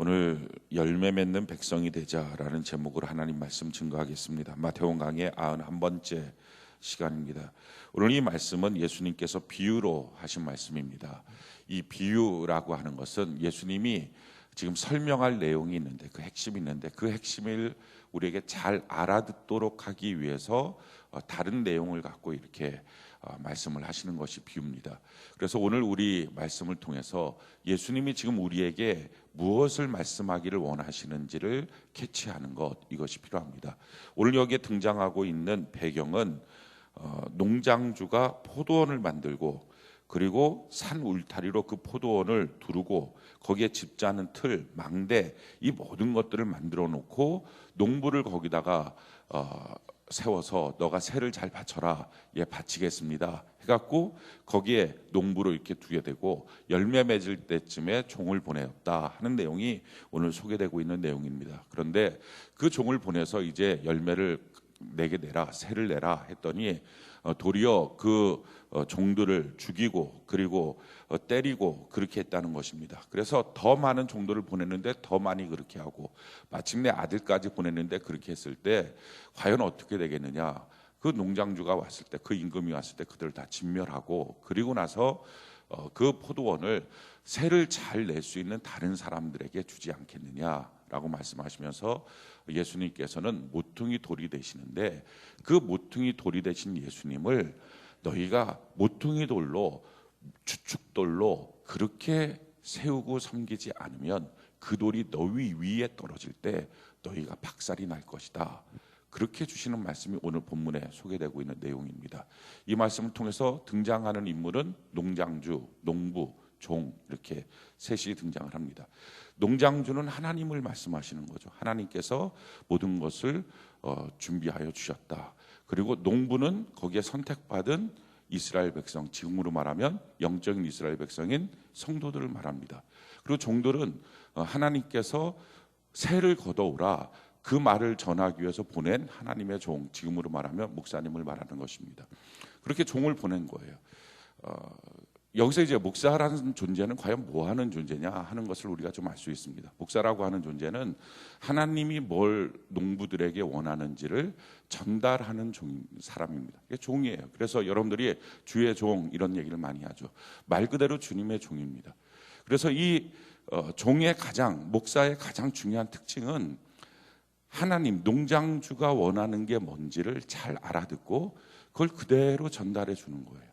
오늘 열매 맺는 백성이 되자라는 제목으로 하나님 말씀 증거하겠습니다. 마태복음 강의 91번째 시간입니다. 오늘 이 말씀은 예수님께서 비유로 하신 말씀입니다. 이 비유라고 하는 것은 예수님이 지금 설명할 내용이 있는데 그 핵심이 있는데 그 핵심을 우리에게 잘 알아듣도록 하기 위해서 어, 다른 내용을 갖고 이렇게 어, 말씀을 하시는 것이 비유입니다. 그래서 오늘 우리 말씀을 통해서 예수님이 지금 우리에게 무엇을 말씀하기를 원하시는지를 캐치하는 것 이것이 필요합니다. 오늘 여기에 등장하고 있는 배경은 어, 농장주가 포도원을 만들고 그리고 산 울타리로 그 포도원을 두르고 거기에 집자는 틀, 망대 이 모든 것들을 만들어 놓고 농부를 거기다가 어, 세워서 너가 새를 잘 바쳐라 예 바치겠습니다. 해갖고 거기에 농부로 이렇게 두게 되고 열매 맺을 때쯤에 종을 보내었다 하는 내용이 오늘 소개되고 있는 내용입니다. 그런데 그 종을 보내서 이제 열매를 내게 내라 새를 내라 했더니 어, 도리어 그 어, 종들을 죽이고 그리고 어, 때리고 그렇게 했다는 것입니다. 그래서 더 많은 종들을 보냈는데 더 많이 그렇게 하고 마침내 아들까지 보냈는데 그렇게 했을 때 과연 어떻게 되겠느냐? 그 농장주가 왔을 때 그 임금이 왔을 때 그들을 다 진멸하고 그리고 나서 그 포도원을 새를 잘 낼 수 있는 다른 사람들에게 주지 않겠느냐라고 말씀하시면서 예수님께서는 모퉁이 돌이 되시는데 그 모퉁이 돌이 되신 예수님을 너희가 모퉁이 돌로 주축돌로 그렇게 세우고 섬기지 않으면 그 돌이 너희 위에 떨어질 때 너희가 박살이 날 것이다. 그렇게 주시는 말씀이 오늘 본문에 소개되고 있는 내용입니다. 이 말씀을 통해서 등장하는 인물은 농장주, 농부, 종 이렇게 셋이 등장을 합니다. 농장주는 하나님을 말씀하시는 거죠. 하나님께서 모든 것을 어, 준비하여 주셨다. 그리고 농부는 거기에 선택받은 이스라엘 백성, 지금으로 말하면 영적인 이스라엘 백성인 성도들을 말합니다. 그리고 종들은 어, 하나님께서 새를 걷어오라 그 말을 전하기 위해서 보낸 하나님의 종, 지금으로 말하면 목사님을 말하는 것입니다. 그렇게 종을 보낸 거예요. 어, 여기서 이제 목사라는 존재는 과연 뭐 하는 존재냐 하는 것을 우리가 좀 알 수 있습니다. 목사라고 하는 존재는 하나님이 뭘 농부들에게 원하는지를 전달하는 종, 사람입니다. 이게 종이에요. 그래서 여러분들이 주의 종 이런 얘기를 많이 하죠. 말 그대로 주님의 종입니다. 그래서 이 어, 종의 가장 목사의 가장 중요한 특징은 하나님 농장주가 원하는 게 뭔지를 잘 알아듣고 그걸 그대로 전달해 주는 거예요.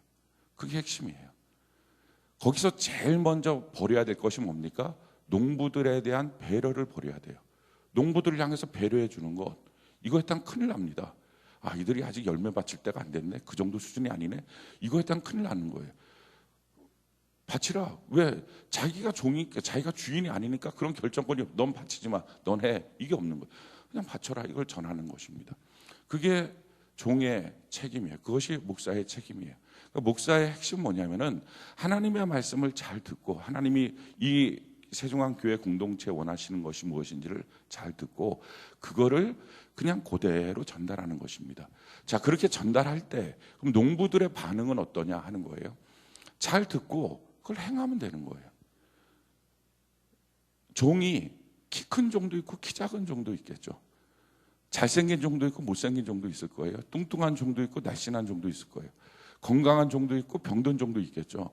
그게 핵심이에요. 거기서 제일 먼저 버려야 될 것이 뭡니까? 농부들에 대한 배려를 버려야 돼요. 농부들을 향해서 배려해 주는 것. 이거 했다면 큰일 납니다. 아, 이들이 아직 열매 바칠 때가 안 됐네. 그 정도 수준이 아니네. 이거 했다면 큰일 나는 거예요. 바치라. 왜? 자기가 종이니까, 자기가 주인이 아니니까 그런 결정권이 없. 넌 바치지 마. 넌 해. 이게 없는 거예요. 그냥 바쳐라. 이걸 전하는 것입니다. 그게 종의 책임이에요. 그것이 목사의 책임이에요. 그러니까 목사의 핵심 뭐냐면은 하나님의 말씀을 잘 듣고 하나님이 이 세종한 교회 공동체 원하시는 것이 무엇인지를 잘 듣고 그거를 그냥 그대로 전달하는 것입니다. 자, 그렇게 전달할 때 그럼 농부들의 반응은 어떠냐 하는 거예요. 잘 듣고 그걸 행하면 되는 거예요. 종이 키 큰 종도 있고 키 작은 종도 있겠죠. 잘생긴 종도 있고 못생긴 종도 있을 거예요. 뚱뚱한 종도 있고 날씬한 종도 있을 거예요. 건강한 종도 있고 병든 종도 있겠죠.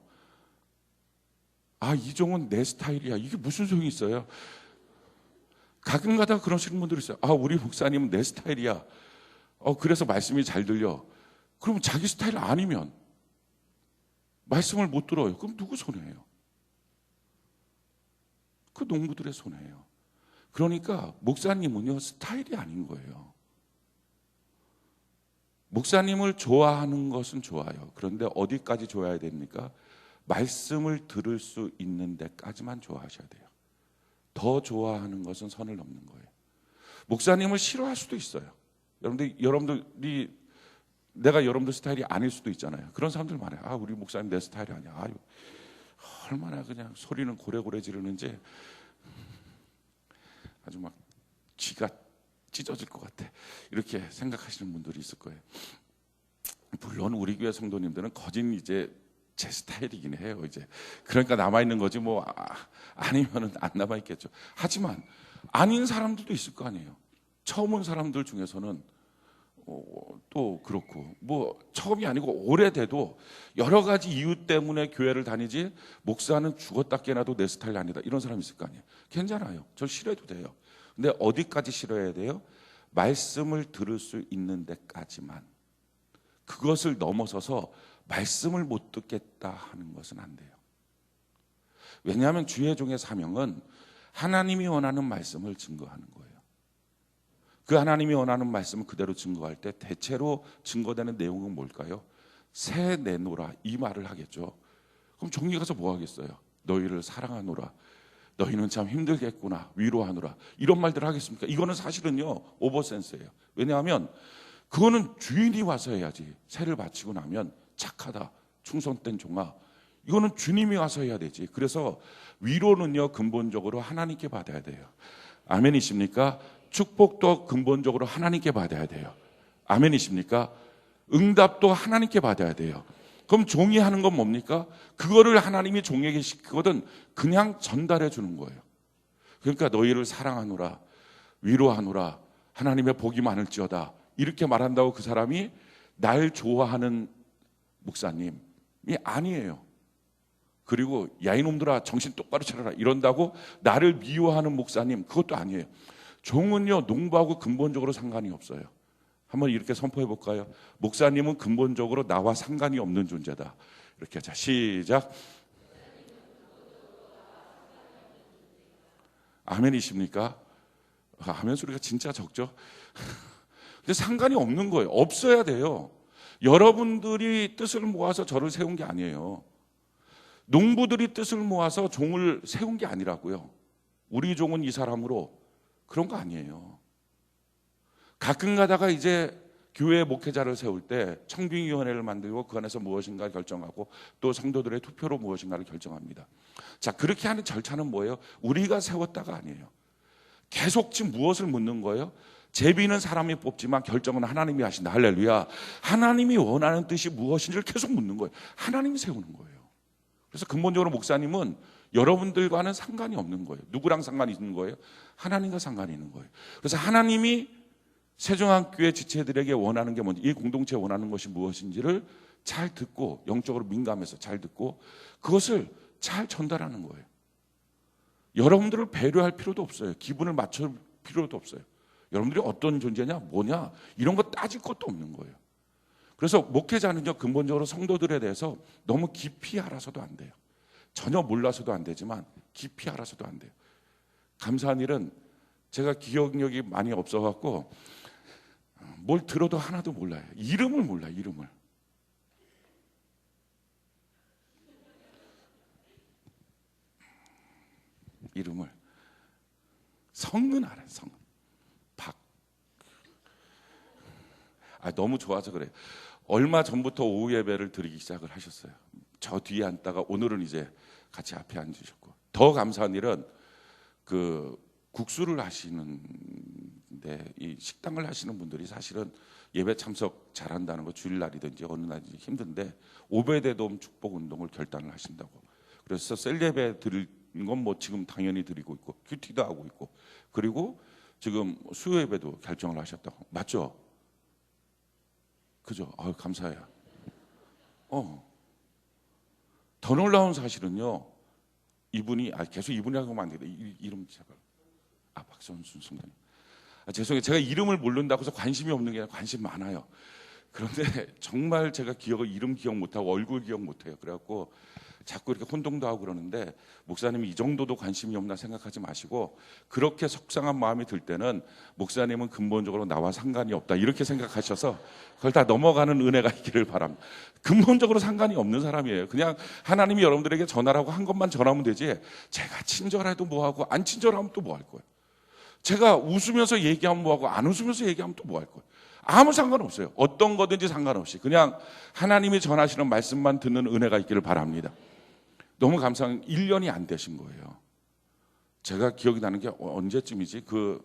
아, 이 종은 내 스타일이야. 이게 무슨 소용이 있어요? 가끔 가다 그러시는 분들이 있어요. 아, 우리 목사님은 내 스타일이야. 어, 그래서 말씀이 잘 들려. 그럼 자기 스타일 아니면 말씀을 못 들어요. 그럼 누구 손해예요? 그 농부들의 손해예요. 그러니까 목사님은요, 스타일이 아닌 거예요. 목사님을 좋아하는 것은 좋아요. 그런데 어디까지 좋아야 됩니까? 말씀을 들을 수 있는 데까지만 좋아하셔야 돼요. 더 좋아하는 것은 선을 넘는 거예요. 목사님을 싫어할 수도 있어요. 여러분들, 여러분들이 내가 여러분들 스타일이 아닐 수도 있잖아요. 그런 사람들 많아요. 아, 우리 목사님 내 스타일이 아니야. 아유, 얼마나 그냥 소리는 고래고래 지르는지 아주 막 쥐가 찢어질 것 같아. 이렇게 생각하시는 분들이 있을 거예요. 물론 우리 교회 성도님들은 거진 이제 제 스타일이긴 해요. 이제 그러니까 남아 있는 거지 뭐 아, 아니면은 안 남아 있겠죠. 하지만 아닌 사람들도 있을 거 아니에요. 처음 온 사람들 중에서는 어, 또 그렇고 뭐 처음이 아니고 오래돼도 여러 가지 이유 때문에 교회를 다니지 목사는 죽었다 깨나도 내 스타일이 아니다 이런 사람 있을 거 아니에요. 괜찮아요. 저 싫어해도 돼요. 근데 어디까지 싫어해야 돼요? 말씀을 들을 수 있는 데까지만 그것을 넘어서서 말씀을 못 듣겠다 하는 것은 안 돼요. 왜냐하면 주의 종의 사명은 하나님이 원하는 말씀을 증거하는 거예요. 그 하나님이 원하는 말씀을 그대로 증거할 때 대체로 증거되는 내용은 뭘까요? 새 내노라 이 말을 하겠죠. 그럼 종이 가서 뭐 하겠어요? 너희를 사랑하노라. 너희는 참 힘들겠구나. 위로하노라. 이런 말들을 하겠습니까? 이거는 사실은요 오버센스예요. 왜냐하면 그거는 주인이 와서 해야지. 새를 바치고 나면 착하다. 충성된 종아. 이거는 주님이 와서 해야 되지. 그래서 위로는요 근본적으로 하나님께 받아야 돼요. 아멘이십니까? 축복도 근본적으로 하나님께 받아야 돼요. 아멘이십니까? 응답도 하나님께 받아야 돼요. 그럼 종이 하는 건 뭡니까? 그거를 하나님이 종에게 시키거든 그냥 전달해 주는 거예요. 그러니까 너희를 사랑하노라, 위로하노라, 하나님의 복이 많을지어다. 이렇게 말한다고 그 사람이 날 좋아하는 목사님이 아니에요. 그리고 야 이놈들아 정신 똑바로 차려라 이런다고 나를 미워하는 목사님 그것도 아니에요. 종은요 농부하고 근본적으로 상관이 없어요. 한번 이렇게 선포해 볼까요? 목사님은 근본적으로 나와 상관이 없는 존재다. 이렇게 자 시작. 아멘이십니까? 아, 아멘 소리가 진짜 적죠? 근데 상관이 없는 거예요. 없어야 돼요. 여러분들이 뜻을 모아서 저를 세운 게 아니에요. 농부들이 뜻을 모아서 종을 세운 게 아니라고요. 우리 종은 이 사람으로 그런 거 아니에요. 가끔 가다가 이제 교회 목회자를 세울 때 청빙위원회를 만들고 그 안에서 무엇인가 결정하고 또 성도들의 투표로 무엇인가를 결정합니다. 자 그렇게 하는 절차는 뭐예요? 우리가 세웠다가 아니에요. 계속 지금 무엇을 묻는 거예요? 제비는 사람이 뽑지만 결정은 하나님이 하신다. 할렐루야. 하나님이 원하는 뜻이 무엇인지를 계속 묻는 거예요. 하나님이 세우는 거예요. 그래서 근본적으로 목사님은 여러분들과는 상관이 없는 거예요. 누구랑 상관이 있는 거예요? 하나님과 상관이 있는 거예요. 그래서 하나님이 세종학교의 지체들에게 원하는 게 뭔지, 이 공동체에 원하는 것이 무엇인지를 잘 듣고 영적으로 민감해서 잘 듣고 그것을 잘 전달하는 거예요. 여러분들을 배려할 필요도 없어요. 기분을 맞출 필요도 없어요. 여러분들이 어떤 존재냐, 뭐냐 이런 거 따질 것도 없는 거예요. 그래서 목회자는요 근본적으로 성도들에 대해서 너무 깊이 알아서도 안 돼요. 전혀 몰라서도 안 되지만 깊이 알아서도 안 돼요. 감사한 일은 제가 기억력이 많이 없어갖고 뭘 들어도 하나도 몰라요. 이름을 몰라 요 이름을. 이름을 성은 알아요. 성. 박. 아 너무 좋아서 그래요. 얼마 전부터 오후 예배를 드리기 시작을 하셨어요. 저 뒤에 앉다가 오늘은 이제 같이 앞에 앉으셨고 더 감사한 일은 그 국수를 하시는데 이 식당을 하시는 분들이 사실은 예배 참석 잘한다는 거 주일날이든지 어느 날이든지 힘든데 오배대돔 축복 운동을 결단을 하신다고 그래서 셀 예배 드릴 건 뭐 지금 당연히 드리고 있고 큐티도 하고 있고 그리고 지금 수요 예배도 결정을 하셨다고 맞죠? 그죠? 아유 감사해요. 어. 더 놀라운 사실은요. 이분이 아 계속 이분이라고 하면 안 되겠다. 이- 이름 제발. 아 박선순 순간님. 아, 죄송해요. 제가 이름을 모른다고 해서 관심이 없는 게 아니라 관심 많아요. 그런데 정말 제가 기억을 이름 기억 못하고 얼굴 기억 못해요. 그래갖고 자꾸 이렇게 혼동도 하고 그러는데 목사님이 이 정도도 관심이 없나 생각하지 마시고 그렇게 속상한 마음이 들 때는 목사님은 근본적으로 나와 상관이 없다 이렇게 생각하셔서 그걸 다 넘어가는 은혜가 있기를 바랍니다. 근본적으로 상관이 없는 사람이에요. 그냥 하나님이 여러분들에게 전하라고 한 것만 전하면 되지 제가 친절해도 뭐하고 안 친절하면 또 뭐 할 거예요. 제가 웃으면서 얘기하면 뭐하고 안 웃으면서 얘기하면 또 뭐 할 거예요. 아무 상관없어요. 어떤 거든지 상관없이 그냥 하나님이 전하시는 말씀만 듣는 은혜가 있기를 바랍니다. 너무 감사한 1년이 안 되신 거예요. 제가 기억이 나는 게 언제쯤이지? 그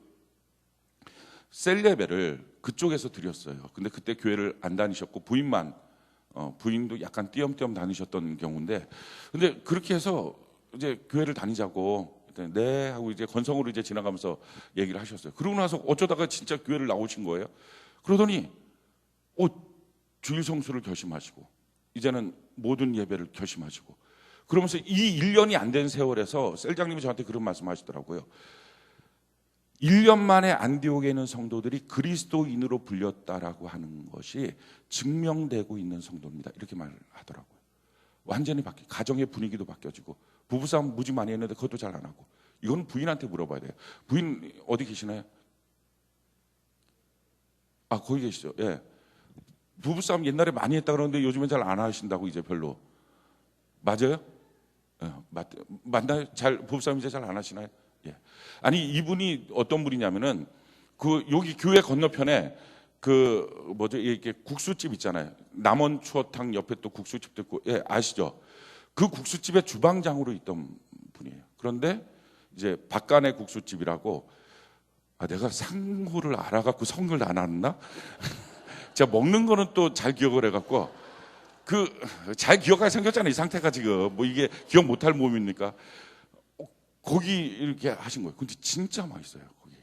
셀레베를 그쪽에서 드렸어요. 근데 그때 교회를 안 다니셨고 부인만 어, 부인도 약간 띄엄띄엄 다니셨던 경우인데 근데 그렇게 해서 이제 교회를 다니자고 네 하고 이제 건성으로 이제 지나가면서 얘기를 하셨어요. 그러고 나서 어쩌다가 진짜 교회를 나오신 거예요. 그러더니 어 주일 성수를 결심하시고 이제는 모든 예배를 결심하시고 그러면서 이 1년이 안 된 세월에서 셀장님이 저한테 그런 말씀 하시더라고요. 1년 만에 안디옥에 있는 성도들이 그리스도인으로 불렸다라고 하는 것이 증명되고 있는 성도입니다. 이렇게 말하더라고요. 완전히 바뀌, 가정의 분위기도 바뀌어지고 부부싸움 무지 많이 했는데 그것도 잘 안 하고 이건 부인한테 물어봐야 돼요. 부인 어디 계시나요? 아 거기 계시죠. 예. 부부싸움 옛날에 많이 했다 그러는데 요즘엔 잘 안 하신다고 이제 별로 맞아요? 예, 맞, 맞나요? 잘 부부싸움 이제 잘 안 하시나요? 예. 아니 이분이 어떤 분이냐면은 그 여기 교회 건너편에 그 뭐죠 이렇게 국수집 있잖아요. 남원 추어탕 옆에 또 국수집도 있고 예 아시죠? 그 국수집의 주방장으로 있던 분이에요. 그런데 이제 박간의 국수집이라고 아 내가 상호를 알아갖고 성을 안 왔나? 제가 먹는 거는 또 잘 기억을 해갖고 그 잘 기억하게 생겼잖아요. 이 상태가 지금 뭐 이게 기억 못할 몸입니까? 어, 거기 이렇게 하신 거예요. 근데 진짜 맛있어요. 거기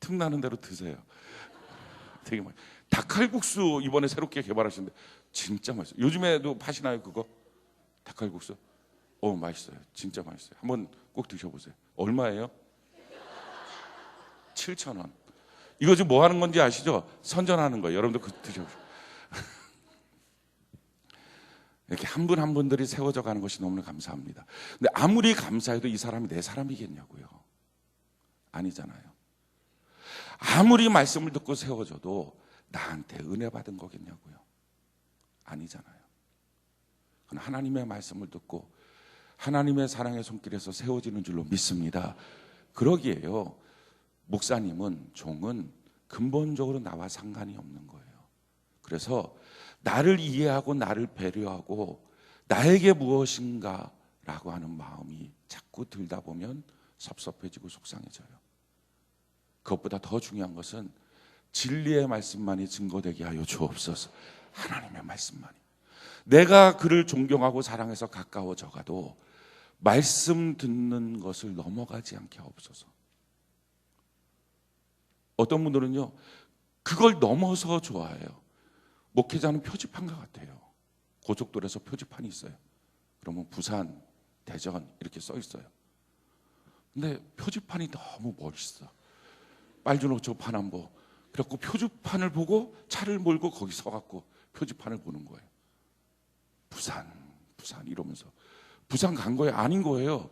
틈 나는 대로 드세요. 되게 맛. 닭칼국수 이번에 새롭게 개발하셨는데 진짜 맛있어요. 요즘에도 파시나요 그거? 닭칼국수? 어 맛있어요. 진짜 맛있어요. 한번 꼭 드셔보세요. 얼마예요? 7천 원. 이거 지금 뭐 하는 건지 아시죠? 선전하는 거예요. 여러분들 그 드셔보세요. 이렇게 한분한 분들이 세워져 가는 것이 너무나 감사합니다. 근데 아무리 감사해도 이 사람이 내 사람이겠냐고요. 아니잖아요. 아무리 말씀을 듣고 세워져도 나한테 은혜 받은 거겠냐고요. 아니잖아요. 그건 하나님의 말씀을 듣고 하나님의 사랑의 손길에서 세워지는 줄로 믿습니다. 그러기에요. 목사님은 종은 근본적으로 나와 상관이 없는 거예요. 그래서 나를 이해하고 나를 배려하고 나에게 무엇인가라고 하는 마음이 자꾸 들다 보면 섭섭해지고 속상해져요. 그것보다 더 중요한 것은 진리의 말씀만이 증거되게 하여 주옵소서. 하나님의 말씀만이. 내가 그를 존경하고 사랑해서 가까워져 가도 말씀 듣는 것을 넘어가지 않게 하옵소서. 어떤 분들은요, 그걸 넘어서 좋아해요. 목회자는 표지판 과 같아요. 고속도로에서 표지판이 있어요. 그러면 부산, 대전 이렇게 써 있어요. 근데 표지판이 너무 멋있어. 빨주노초 파남보. 그래갖고 표지판을 보고 차를 몰고 거기 서갖고 표지판을 보는 거예요. 부산, 부산 이러면서. 부산 간 거예요? 아닌 거예요.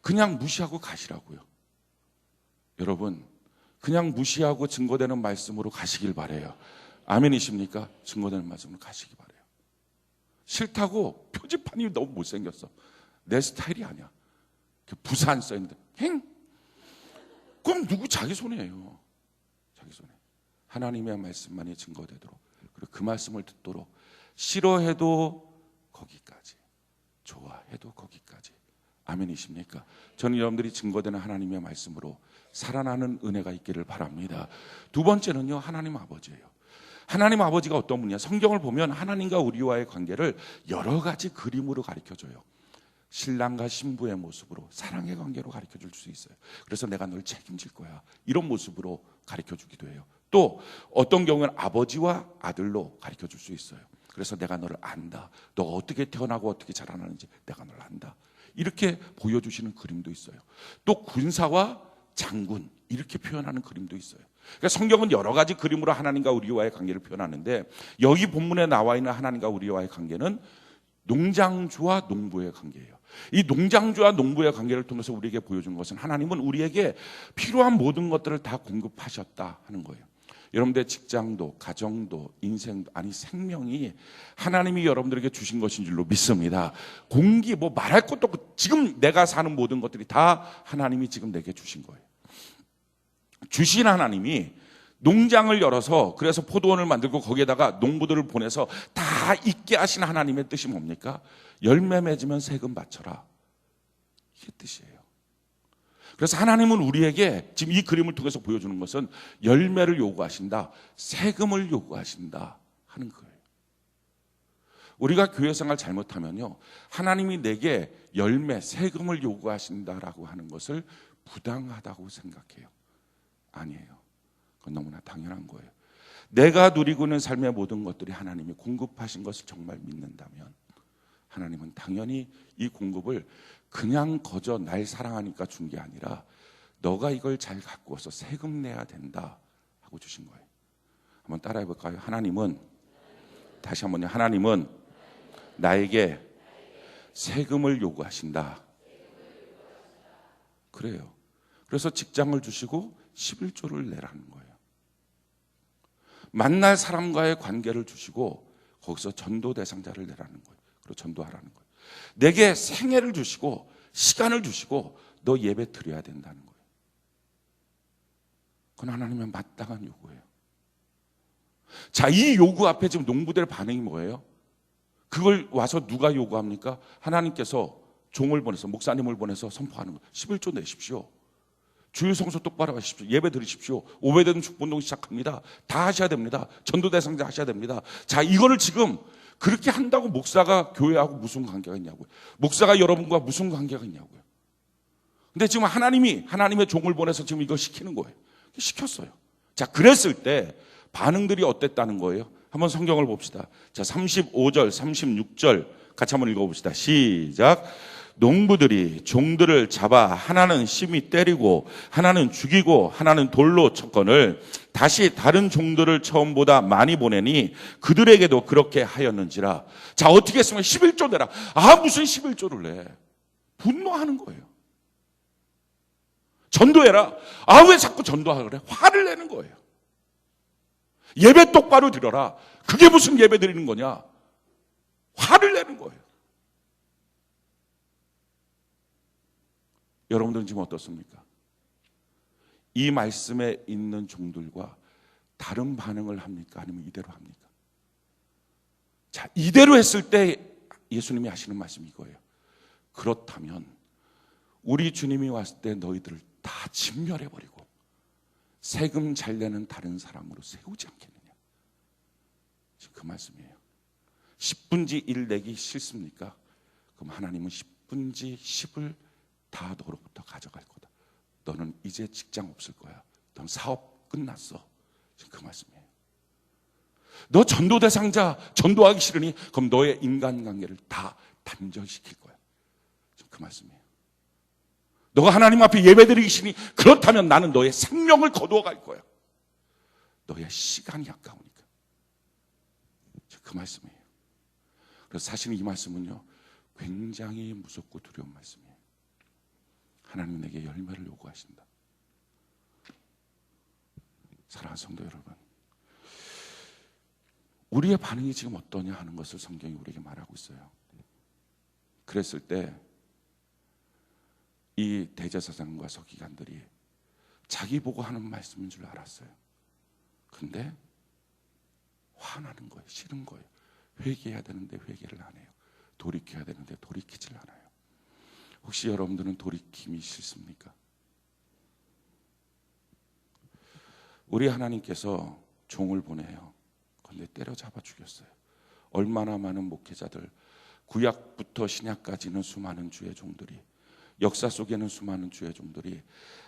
그냥 무시하고 가시라고요. 여러분, 그냥 무시하고 증거되는 말씀으로 가시길 바래요. 아멘이십니까? 증거되는 말씀으로 가시기 바래요. 싫다고 표지판이 너무 못생겼어. 내 스타일이 아니야. 부산 써있는데 행? 그럼 누구 자기 손해예요. 자기 손해. 하나님의 말씀만이 증거되도록 그리고 그 말씀을 듣도록 싫어해도 거기까지 좋아해도 거기까지 아멘이십니까? 저는 여러분들이 증거되는 하나님의 말씀으로 살아나는 은혜가 있기를 바랍니다. 두 번째는요, 하나님 아버지예요. 하나님 아버지가 어떤 분이냐? 성경을 보면 하나님과 우리와의 관계를 여러 가지 그림으로 가르쳐 줘요. 신랑과 신부의 모습으로 사랑의 관계로 가르쳐 줄 수 있어요. 그래서 내가 널 책임질 거야. 이런 모습으로 가르쳐 주기도 해요. 또 어떤 경우는 아버지와 아들로 가르쳐 줄 수 있어요. 그래서 내가 너를 안다. 너 어떻게 태어나고 어떻게 자라나는지 내가 널 안다. 이렇게 보여주시는 그림도 있어요. 또 군사와 장군 이렇게 표현하는 그림도 있어요. 그러니까 성경은 여러 가지 그림으로 하나님과 우리와의 관계를 표현하는데 여기 본문에 나와 있는 하나님과 우리와의 관계는 농장주와 농부의 관계예요. 이 농장주와 농부의 관계를 통해서 우리에게 보여준 것은 하나님은 우리에게 필요한 모든 것들을 다 공급하셨다 하는 거예요. 여러분들의 직장도, 가정도, 인생도, 아니 생명이 하나님이 여러분들에게 주신 것인 줄로 믿습니다. 공기, 뭐 말할 것도 없고 지금 내가 사는 모든 것들이 다 하나님이 지금 내게 주신 거예요. 주신 하나님이 농장을 열어서 그래서 포도원을 만들고 거기에다가 농부들을 보내서 다 있게 하신 하나님의 뜻이 뭡니까? 열매 맺으면 세금 바쳐라. 이게 뜻이에요. 그래서 하나님은 우리에게 지금 이 그림을 통해서 보여주는 것은 열매를 요구하신다, 세금을 요구하신다 하는 거예요. 우리가 교회 생활 잘못하면요, 하나님이 내게 열매, 세금을 요구하신다라고 하는 것을 부당하다고 생각해요. 아니에요. 그건 너무나 당연한 거예요. 내가 누리고 있는 삶의 모든 것들이 하나님이 공급하신 것을 정말 믿는다면 하나님은 당연히 이 공급을 그냥 거저 날 사랑하니까 준 게 아니라 너가 이걸 잘 갖고 와서 세금 내야 된다 하고 주신 거예요. 한번 따라해 볼까요? 하나님은 다시 한번요. 하나님은 나에게 세금을 요구하신다. 그래요. 그래서 직장을 주시고 11조를 내라는 거예요. 만날 사람과의 관계를 주시고 거기서 전도 대상자를 내라는 거예요. 그리고 전도하라는 거예요. 내게 생애를 주시고 시간을 주시고 너 예배 드려야 된다는 거예요. 그건 하나님의 마땅한 요구예요. 자, 이 요구 앞에 지금 농부들 반응이 뭐예요? 그걸 와서 누가 요구합니까? 하나님께서 종을 보내서 목사님을 보내서 선포하는 거예요. 11조 내십시오. 주일 성소 똑바로 하십시오. 예배 드리십시오. 오배되는 축복동 시작합니다. 다 하셔야 됩니다. 전도 대상자 하셔야 됩니다. 자, 이거를 지금 그렇게 한다고 목사가 교회하고 무슨 관계가 있냐고요. 목사가 여러분과 무슨 관계가 있냐고요. 근데 지금 하나님이 하나님의 종을 보내서 지금 이거 시키는 거예요. 시켰어요. 자, 그랬을 때 반응들이 어땠다는 거예요? 한번 성경을 봅시다. 자, 35절, 36절 같이 한번 읽어 봅시다. 시작. 농부들이 종들을 잡아 하나는 심히 때리고 하나는 죽이고 하나는 돌로 쳤건을 다시 다른 종들을 처음보다 많이 보내니 그들에게도 그렇게 하였는지라. 자, 어떻게 했으면 11조 내라. 아, 무슨 11조를 내. 분노하는 거예요. 전도해라. 아, 왜 자꾸 전도하라 그래? 화를 내는 거예요. 예배 똑바로 드려라. 그게 무슨 예배 드리는 거냐? 화를 내는 거예요. 여러분들은 지금 어떻습니까? 이 말씀에 있는 종들과 다른 반응을 합니까? 아니면 이대로 합니까? 자, 이대로 했을 때 예수님이 하시는 말씀이 이거예요. 그렇다면 우리 주님이 왔을 때 너희들을 다 진멸해버리고 세금 잘 내는 다른 사람으로 세우지 않겠느냐. 지금 그 말씀이에요. 10분지 1 내기 싫습니까? 그럼 하나님은 10분지 10을 다 너로부터 가져갈 거다. 너는 이제 직장 없을 거야. 넌 사업 끝났어. 지금 그 말씀이에요. 너 전도 대상자 전도하기 싫으니 그럼 너의 인간관계를 다 단절시킬 거야. 지금 그 말씀이에요. 너가 하나님 앞에 예배드리기 싫으니 그렇다면 나는 너의 생명을 거두어 갈 거야. 너의 시간이 아까우니까. 그 말씀이에요. 그래서 사실은 이 말씀은요 굉장히 무섭고 두려운 말씀이에요. 하나님 내게 열매를 요구하신다. 사랑하는 성도 여러분, 우리의 반응이 지금 어떠냐 하는 것을 성경이 우리에게 말하고 있어요. 그랬을 때 이 대제사장과 서기관들이 자기 보고 하는 말씀인 줄 알았어요. 근데 화나는 거예요. 싫은 거예요. 회개해야 되는데 회개를 안 해요. 돌이켜야 되는데 돌이키질 않아요. 혹시 여러분들은 돌이킴이 싫습니까? 우리 하나님께서 종을 보내요. 근데 때려잡아 죽였어요. 얼마나 많은 목회자들, 구약부터 신약까지는 수많은 주의 종들이, 역사 속에는 수많은 주의 종들이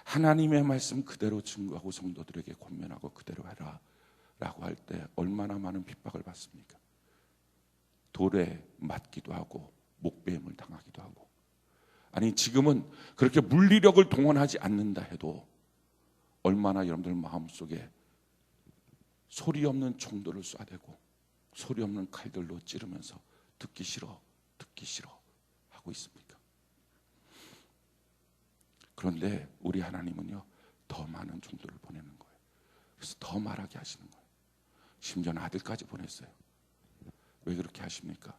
하나님의 말씀 그대로 증거하고 성도들에게 권면하고 그대로 해라. 라고 할 때 얼마나 많은 핍박을 받습니까? 돌에 맞기도 하고, 목배임을 당하기도 하고, 아니 지금은 그렇게 물리력을 동원하지 않는다 해도 얼마나 여러분들 마음속에 소리 없는 총들을 쏴대고 소리 없는 칼들로 찌르면서 듣기 싫어 듣기 싫어 하고 있습니까? 그런데 우리 하나님은요 더 많은 종들을 보내는 거예요. 그래서 더 말하게 하시는 거예요. 심지어는 아들까지 보냈어요. 왜 그렇게 하십니까?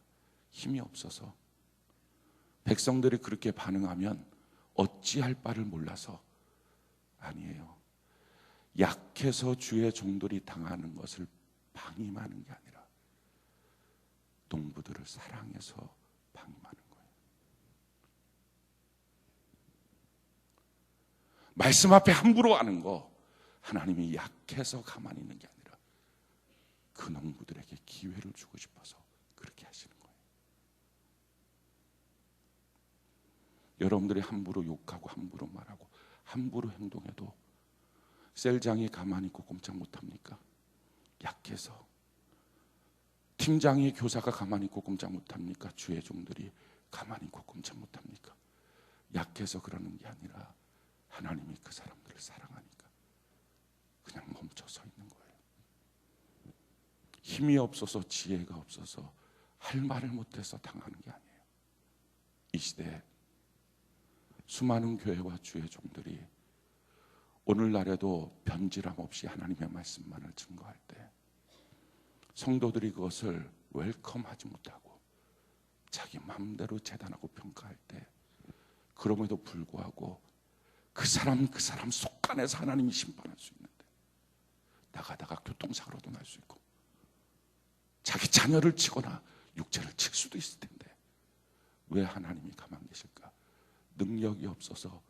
힘이 없어서 백성들이 그렇게 반응하면 어찌할 바를 몰라서 아니에요. 약해서 주의 종들이 당하는 것을 방임하는 게 아니라 동부들을 사랑해서 방임하는 거예요. 말씀 앞에 함부로 하는 거 하나님이 약해서 가만히 있는 게 아니라 그 농부들에게 기회를 주고 싶어서 그렇게 하시는 거예요. 여러분들이 함부로 욕하고 함부로 말하고 함부로 행동해도 셀장이 가만히 있고 꼼짝 못합니까? 약해서 팀장이 교사가 가만히 있고 꼼짝 못합니까? 주의 종들이 가만히 있고 꼼짝 못합니까? 약해서 그러는 게 아니라 하나님이 그 사람들을 사랑하니까 그냥 멈춰 서 있는 거예요. 힘이 없어서 지혜가 없어서 할 말을 못해서 당하는 게 아니에요. 이 시대에 수많은 교회와 주의 종들이 오늘날에도 변질함 없이 하나님의 말씀만을 증거할 때 성도들이 그것을 웰컴하지 못하고 자기 마음대로 재단하고 평가할 때 그럼에도 불구하고 그 사람 그 사람 속 안에서 하나님이 심판할 수 있는데 나가다가 교통사고로도 날 수 있고 자기 자녀를 치거나 육체를 칠 수도 있을 텐데 왜 하나님이 가만 계실까? 능력이 없어서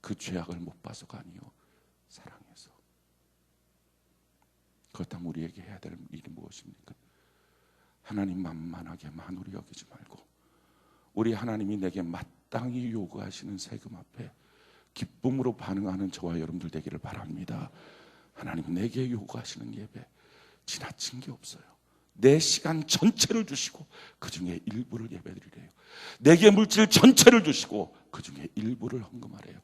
그 죄악을 못 봐서가 아니요 사랑해서 그렇다면 우리에게 해야 될 일이 무엇입니까? 하나님 만만하게 만우리 여기지 말고 우리 하나님이 내게 마땅히 요구하시는 세금 앞에 기쁨으로 반응하는 저와 여러분들 되기를 바랍니다. 하나님 내게 요구하시는 예배 지나친 게 없어요. 내 시간 전체를 주시고 그 중에 일부를 예배드리래요. 내게 물질 전체를 주시고 그 중에 일부를 헌금하래요.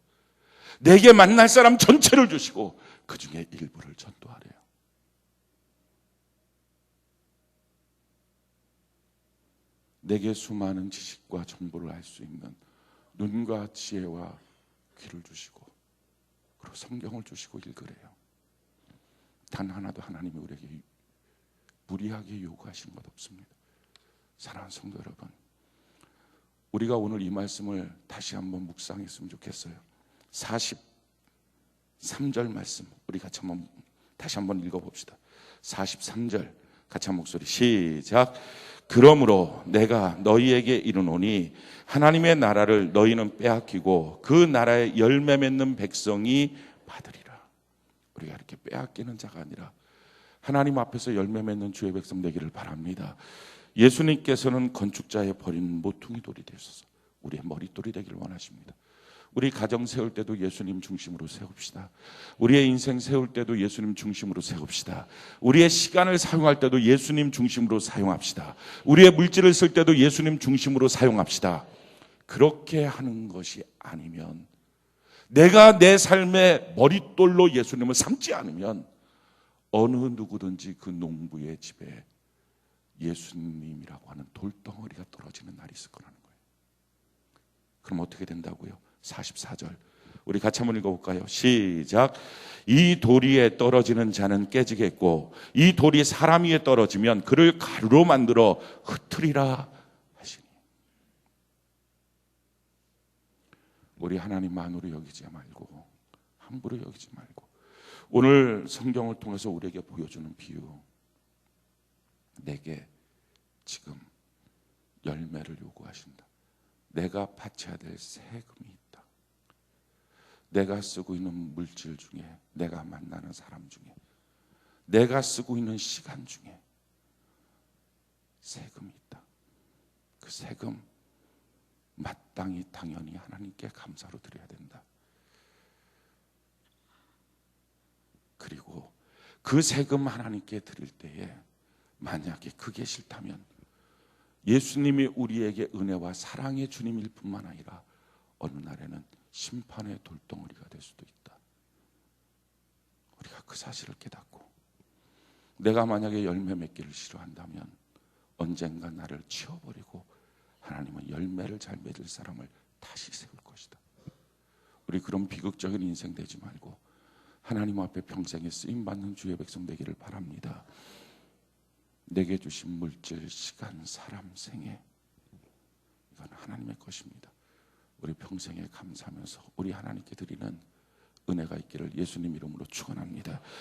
내게 만날 사람 전체를 주시고 그 중에 일부를 전도하래요. 내게 수많은 지식과 정보를 알 수 있는 눈과 지혜와 귀를 주시고 그리고 성경을 주시고 읽으래요. 단 하나도 하나님이 우리에게 무리하게 요구하시는 것 없습니다. 사랑하는 성도 여러분, 우리가 오늘 이 말씀을 다시 한번 묵상했으면 좋겠어요. 43절 말씀 우리 같이 한번 다시 한번 읽어봅시다. 43절 같이 한 목소리 시작. 그러므로 내가 너희에게 이르노니 하나님의 나라를 너희는 빼앗기고 그 나라의 열매 맺는 백성이 받으리라. 우리가 이렇게 빼앗기는 자가 아니라 하나님 앞에서 열매 맺는 주의 백성 되기를 바랍니다. 예수님께서는 건축자의 버린 모퉁이 돌이 되셔서 우리의 머릿돌이 되기를 원하십니다. 우리 가정 세울 때도 예수님 중심으로 세웁시다. 우리의 인생 세울 때도 예수님 중심으로 세웁시다. 우리의 시간을 사용할 때도 예수님 중심으로 사용합시다. 우리의 물질을 쓸 때도 예수님 중심으로 사용합시다. 그렇게 하는 것이 아니면 내가 내 삶의 머릿돌로 예수님을 삼지 않으면 어느 누구든지 그 농부의 집에 예수님이라고 하는 돌덩어리가 떨어지는 날이 있을 거라는 거예요. 그럼 어떻게 된다고요? 44절. 우리 같이 한번 읽어볼까요? 시작. 이 도리에 떨어지는 자는 깨지겠고, 이 돌이 사람 위에 떨어지면 그를 가루로 만들어 흩으리라 하시니. 우리 하나님만으로 여기지 말고, 함부로 여기지 말고, 오늘 성경을 통해서 우리에게 보여주는 비유. 내게 지금 열매를 요구하신다. 내가 바쳐야 될 세금이 있다. 내가 쓰고 있는 물질 중에, 내가 만나는 사람 중에, 내가 쓰고 있는 시간 중에 세금이 있다. 그 세금 마땅히 당연히 하나님께 감사로 드려야 된다. 그리고 그 세금 하나님께 드릴 때에 만약에 그게 싫다면 예수님이 우리에게 은혜와 사랑의 주님일 뿐만 아니라 어느 날에는 심판의 돌덩어리가 될 수도 있다. 우리가 그 사실을 깨닫고 내가 만약에 열매 맺기를 싫어한다면 언젠가 나를 치워버리고 하나님은 열매를 잘 맺을 사람을 다시 세울 것이다. 우리 그런 비극적인 인생 되지 말고 하나님 앞에 평생에 쓰임 받는 주의 백성 되기를 바랍니다. 내게 주신 물질, 시간, 사람, 생애 이건 하나님의 것입니다. 우리 평생에 감사하면서 우리 하나님께 드리는 은혜가 있기를 예수님 이름으로 축원합니다.